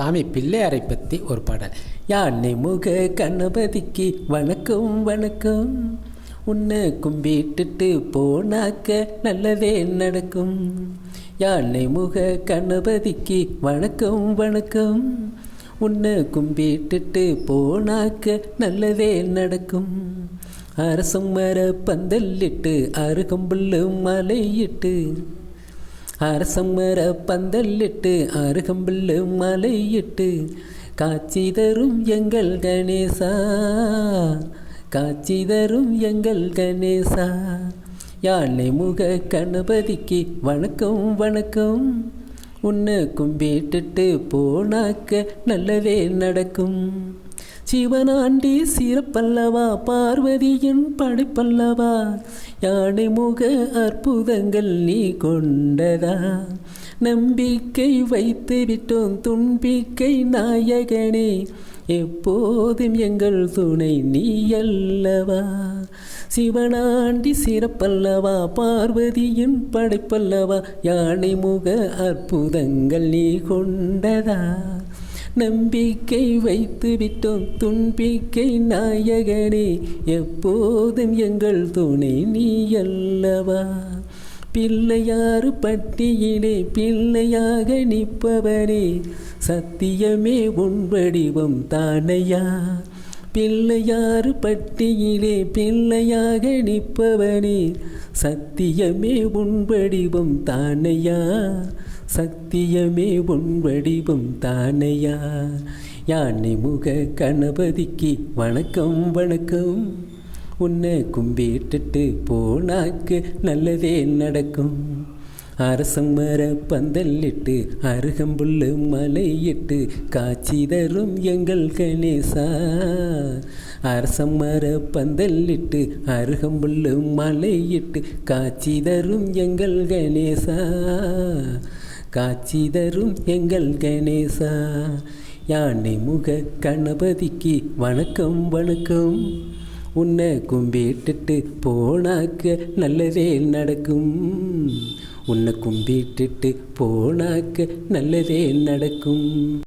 சாமி பிள்ளையாரை பற்றி ஒரு பாடல். யானை முக கணபதிக்கு வணக்கம் வணக்கம். உன்னை கும்பிட்டுட்டு போனாக்க நல்லதே நடக்கும். யானை முக கணபதிக்கு வணக்கம் வணக்கம். உன்னை கும்பிட்டுட்டு போனாக்க நல்லதே நடக்கும். அரசும் மர பந்தல்லிட்டு அருகம்புல்லும் மலையிட்டு. அரசம்மர பந்தல்லிட்டு அருகம்புல்லு மலையிட்டு காட்சி தரும் எங்கள் கணேசா காட்சி தரும் எங்கள் கணேசா. யானை முக கணபதிக்கு வணக்கம் வணக்கம். உன்னை கும்பிட்டுட்டு போனாக்க நல்லதே நடக்கும். சிவனாண்டி சிறப்பல்லவா பார்வதியின் படைப்பல்லவா யானை முக அற்புதங்கள் நீ கொண்டதா? நம்பிக்கை வைத்து விட்டோம் துன்பிக்கை நாயகனே எப்போதும் எங்கள் துணை நீ அல்லவா? சிவனாண்டி சிறப்பல்லவா பார்வதியின் படைப்பல்லவா யானை முக அற்புதங்கள் நீ கொண்டதா? நம்பிக்கை வைத்து விட்டோம் துன்பிக்கை நாயகனே எப்போதும் எங்கள் துணை நீ அல்லவா பிள்ளையாறு பட்டியிலே பிள்ளையாக நிற்பவனே சத்தியமே உன் வடிவம் தானையா? பிள்ளையாறு பட்டியிலே பிள்ளையாக நிற்பவனே சத்தியமே உன் வடிவம் தானையா? சத்தியமே உன் வடிவம் தானையா? யானை முக கணபதிக்கு வணக்கம் வணக்கம். உன்னை கும்பிட்டுட்டு போனாக்கு நல்லதே நடக்கும். அரசம் மர பந்தல்லிட்டு அருகம்புல்லு மலையிட்டு காட்சி தரும் எங்கள் கணேசா. அரசம் மர பந்தல்லிட்டு அருகம்புல்லு மலையிட்டு காட்சி தரும் எங்கள் கணேசா. காட்சி தரும் எங்கள் கணேசா. யானை முக கணபதிக்கு வணக்கம் வணக்கம். உன்னை கும்பிட்டுட்டு போனாக்க நல்லதே நடக்கும். உன்னை கும்பிட்டுட்டு போனாக்க நல்லதே நடக்கும்.